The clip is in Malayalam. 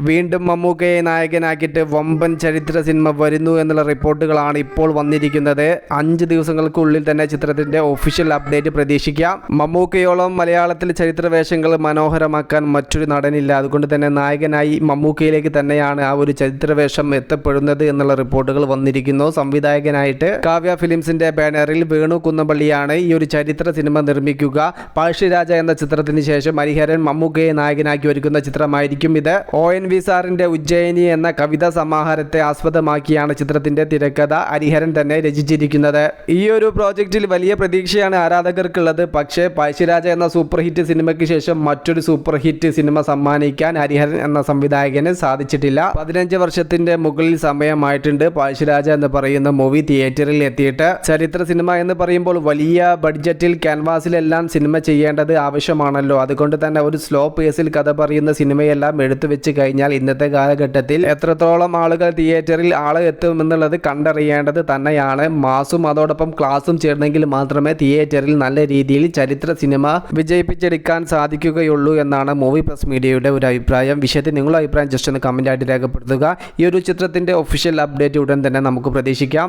വീണ്ടും മമ്മൂക്കയെ നായകനാക്കിയിട്ട് വമ്പൻ ചരിത്ര സിനിമ വരുന്നു എന്നുള്ള റിപ്പോർട്ടുകളാണ് ഇപ്പോൾ വന്നിരിക്കുന്നത്. അഞ്ച് ദിവസങ്ങൾക്കുള്ളിൽ തന്നെ ചിത്രത്തിന്റെ ഒഫീഷ്യൽ അപ്ഡേറ്റ് പ്രതീക്ഷിക്കാം. മമ്മൂക്കയോളം മലയാളത്തിൽ ചരിത്ര വേഷങ്ങൾ മനോഹരമാക്കാൻ മറ്റൊരു നടനില്ല. അതുകൊണ്ട് തന്നെ നായകനായി മമ്മൂക്കയിലേക്ക് തന്നെയാണ് ആ ഒരു ചരിത്ര വേഷം എത്തപ്പെടുന്നത് എന്നുള്ള റിപ്പോർട്ടുകൾ വന്നിരിക്കുന്നു. സംവിധായകനായിട്ട് കാവ്യ ഫിലിംസിന്റെ ബാനറിൽ വേണു കുന്നപ്പള്ളിയാണ് ഈ ഒരു ചരിത്ര സിനിമ നിർമ്മിക്കുക. പഴശ്ശിരാജ എന്ന ചിത്രത്തിന് ശേഷം ഹരിഹരൻ മമ്മൂക്കയെ നായകനാക്കി ഒരുക്കുന്ന ചിത്രമായിരിക്കും ഇത്. ഒ എൻ വി സാറിന്റെ ഉജ്ജയിനി എന്ന കവിതാ സമാഹാരത്തെ ആസ്പദമാക്കിയാണ് ചിത്രത്തിന്റെ തിരക്കഥ ഹരിഹരൻ തന്നെ രചിച്ചിരിക്കുന്നത്. ഈ ഒരു പ്രോജക്റ്റിൽ വലിയ പ്രതീക്ഷയാണ് ആരാധകർക്കുള്ളത്. പക്ഷേ പഴശ്ശിരാജ എന്ന സൂപ്പർ ഹിറ്റ് സിനിമയ്ക്ക് ശേഷം മറ്റൊരു സൂപ്പർ ഹിറ്റ് സിനിമ സമ്മാനിക്കാൻ ഹരിഹരൻ എന്ന സംവിധായകന് സാധിച്ചിട്ടില്ല. പതിനഞ്ച് വർഷത്തിന്റെ മുകളിൽ സമയമായിട്ടുണ്ട് പഴശ്ശിരാജ എന്ന് പറയുന്ന മൂവി തിയേറ്ററിൽ എത്തിയിട്ട്. ചരിത്ര സിനിമ എന്ന് പറയുമ്പോൾ വലിയ ബഡ്ജറ്റിൽ ക്യാൻവാസിലെല്ലാം സിനിമ ചെയ്യേണ്ടത് ആവശ്യമാണല്ലോ. അതുകൊണ്ട് തന്നെ ഒരു സ്ലോ പേസിൽ കഥ പറയുന്ന സിനിമയെല്ലാം എടുത്തു വെച്ച് കഴിഞ്ഞാൽ ഇന്നത്തെ കാലഘട്ടത്തിൽ എത്രത്തോളം ആളുകൾ തിയേറ്ററിൽ ആളെ എത്തുമെന്നുള്ളത് കണ്ടറിയേണ്ടത് തന്നെയാണ്. മാസും അതോടൊപ്പം ക്ലാസും ചേർന്നെങ്കിൽ മാത്രമേ തിയേറ്ററിൽ നല്ല രീതിയിൽ ചരിത്ര സിനിമ വിജയിപ്പിച്ചെടുക്കാൻ സാധിക്കുകയുള്ളൂ എന്നാണ് മൂവി പ്ലസ് മീഡിയയുടെ ഒരു അഭിപ്രായം. വിഷയത്തിൽ നിങ്ങളുടെ അഭിപ്രായം ജസ്റ്റ് ഒന്ന് കമന്റായിട്ട് രേഖപ്പെടുത്തുക. ഈ ഒരു ചിത്രത്തിന്റെ ഒഫീഷ്യൽ അപ്ഡേറ്റ് ഉടൻ തന്നെ നമുക്ക് പ്രതീക്ഷിക്കാം.